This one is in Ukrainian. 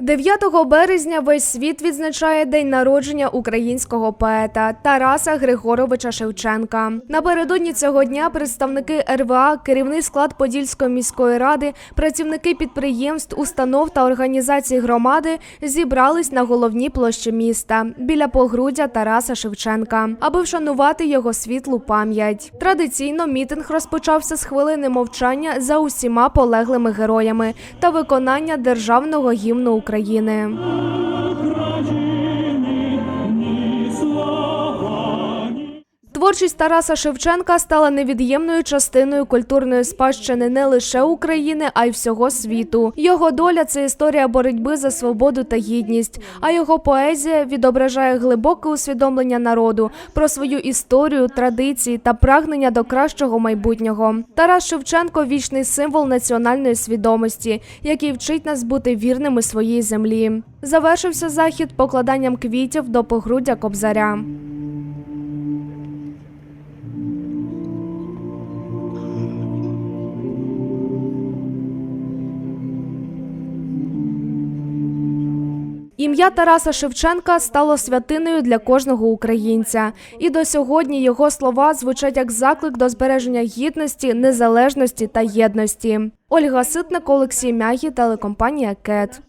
9 березня весь світ відзначає день народження українського поета Тараса Григоровича Шевченка. Напередодні цього дня представники РВА, керівний склад Подільської міської ради, працівники підприємств, установ та організацій громади зібрались на головній площі міста біля погруддя Тараса Шевченка, аби вшанувати його світлу пам'ять. Традиційно мітинг розпочався з хвилини мовчання за усіма полеглими героями та виконання державного гімну України. Творчість Тараса Шевченка стала невід'ємною частиною культурної спадщини не лише України, а й всього світу. Його доля це історія боротьби за свободу та гідність. А його поезія відображає глибоке усвідомлення народу про свою історію, традиції та прагнення до кращого майбутнього. Тарас Шевченко вічний символ національної свідомості, який вчить нас бути вірними своїй землі. Завершився захід покладанням квітів до погруддя Кобзаря. Ім'я Тараса Шевченка стало святиною для кожного українця, і до сьогодні його слова звучать як заклик до збереження гідності, незалежності та єдності. Ольга Ситник, Олексій Мягі, телекомпанія КЕТ.